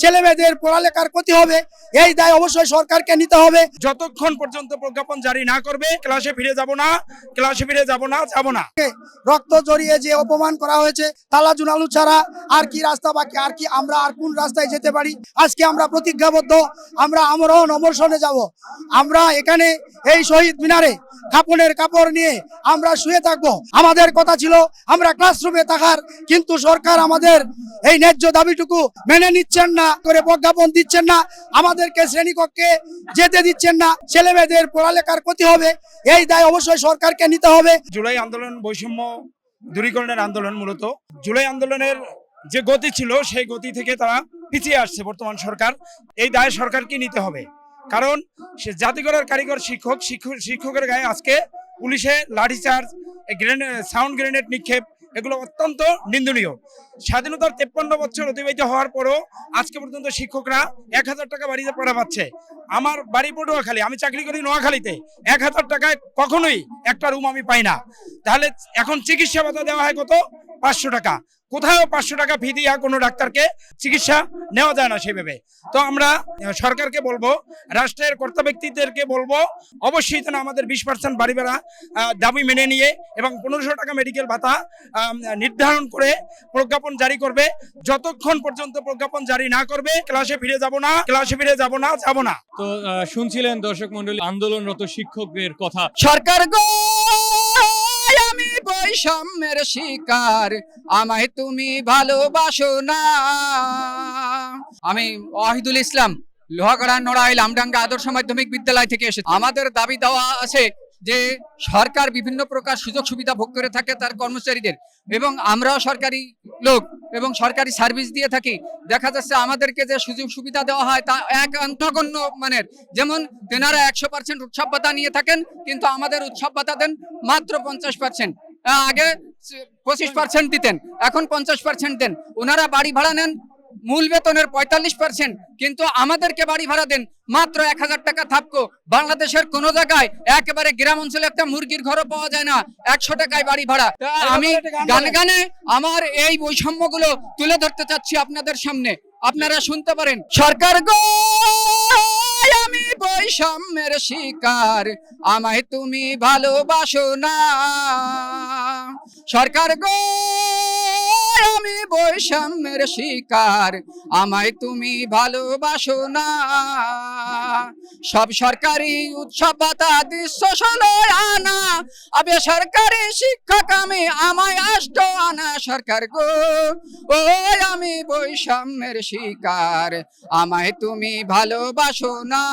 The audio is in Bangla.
ছেলে মেয়েদের পড়ালেখার ক্ষতি হবে এই দায় অবশ্যই সরকারকে নিতে হবে। যতক্ষণ পর্যন্ত প্রজ্ঞাপন জারি না করবে ক্লাসে ফিরে যাব না ক্লাসে ফিরে যাব না যাব না। রক্ত জড়িয়ে যে অপমান করা হয়েছে তালা জুনালু ছাড়া আর কি রাস্তা বাকি আর কি আমরা আর কোন রাস্তায় যেতে পারি? আজকে আমরা প্রতিজ্ঞাবদ্ধ আমরা আমরণ অমরশনে যাব। আমরা এখানে এই শহীদ মিনারে কাপড়ের কাপড় নিয়ে আমরা শুয়ে থাকব। আমাদের কথা ছিল আমরা ক্লাসরুমে থাকার কিন্তু সরকার আমাদের এই ন্যায্য দাবিটুকু মেনে নিচ্ছেন না। করে প্রজ্ঞাপন দিচ্ছেন না। আমাদেরকে শ্রেণীকক্ষে যেতে দিচ্ছেন না। ছেলে মেয়েদের পড়ালেখার ক্ষতি হবে। এই দায় অবশ্যই সরকারকে নিতে হবে। জুলাই আন্দোলন বৈষম্য দূরীকরণের আন্দোলন মূলত। জুলাই আন্দোলনের যে গতি ছিল, সেই গতি থেকে তারা পিছিয়ে আসছে বর্তমান সরকার। এই দায় সরকারকে নিতে হবে। কারণ সে জাতিগড়ের কারিগর শিক্ষক শিক্ষক- শিক্ষকের গায়ে আজকে পুলিশে লাঠিচার্জ গ্রেনেড সাউন্ড গ্রেনেড নিক্ষেপ এগুলো অত্যন্ত নিন্দনীয়। স্বাধীনতার তেপ্পান্ন বছর অতিবাহিত হওয়ার পরও আজকে পর্যন্ত শিক্ষকরা এক হাজার টাকা বাড়িতে পড়া পাচ্ছে। আমার বাড়ি পটুয়াখালী আমি চাকরি করি নোয়াখালীতে। এক হাজার টাকায় কখনোই একটা রুম আমি পাই না। তাহলে এখন চিকিৎসা ভাতা দেওয়া হয় কত? পাঁচশো টাকা। কোথাও পাঁচশো টাকা ফি দিয়া কোনো ডাক্তারকে চিকিৎসা নেওয়া যায় না সেভাবে। তো আমরা সরকারকে বলব রাষ্ট্রের কর্তা ব্যক্তিদেরকে বলব অবশ্যই যেন আমাদের বিশ পার্সেন্ট বাড়ি ভাড়া দাবি মেনে নিয়ে এবং পনেরোশো টাকা মেডিকেল ভাতা নির্ধারণ করে প্রজ্ঞাপন জারি করবে। যতক্ষণ পর্যন্ত প্রজ্ঞাপন জারি না করবে ক্লাসে ফিরে যাব না ক্লাসে ফিরে যাব না যাব না। তো শুনছিলেন দর্শক মন্ডলী আন্দোলনরত শিক্ষকদের কথা। সরকার গো! বৈষম্যের শিকার। আমায় তুমি ভালোবাসো না। আমি ওয়াহিদুল ইসলাম, লোহাগড়া, নড়াইল, আমডাঙ্গা আদর্শ মাধ্যমিক বিদ্যালয় থেকে এসে আমাদের দাবি দেওয়া আছে যে, সরকার বিভিন্ন প্রকার সুযোগ সুবিধা ভোগ করে থাকে তার কর্মচারীদের এবং আমরাও সরকারি লোক এবং সরকারি সার্ভিস দিয়ে থাকি। দেখা যাচ্ছে আমাদেরকে যে সুযোগ সুবিধা দেওয়া হয় তা এক অন্তগণ্য মানের। যেমন তেনারা একশো পার্সেন্ট উৎসব নিয়ে থাকেন, কিন্তু আমাদের উৎসব দেন মাত্র পঞ্চাশ পার্সেন্ট আগে পঁচিশ পার্সেন্ট দিতেন এখন পঞ্চাশ পার্সেন্ট দেন। ওনারা বাড়ি ভাড়া নেন মূল বেতনের পঁয়তাল্লিশ পার্সেন্ট কিন্তু আমাদেরকে বাড়ি ভাড়া দেন মাত্র এক হাজার টাকা থাপকো। বাংলাদেশের কোন জায়গায় একেবারে গ্রাম অঞ্চলে একটা মুরগির ঘরও পাওয়া যায় না একশো টাকায় বাড়ি ভাড়া। আমি গানে গানে আমার এই বৈষম্যগুলো তুলে ধরতে চাচ্ছি আপনাদের সামনে। আপনারা শুনতে পারেন সরকার গো আমি বৈষম্যের শিকার। আমায় তুমি ভালোবাসো না। সরকার গো, আমি বৈষম্যের শিকার। আমায় তুমি ভালোবাসো না। সব সরকারি উৎসব ভাতা দৃশ্য ষোলো আনা। আবে সরকারি শিক্ষক আমি, আমায় আষ্ট আনা সরকার গো। ও আমি বৈষম্যের শিকার, আমায় তুমি ভালোবাসো না।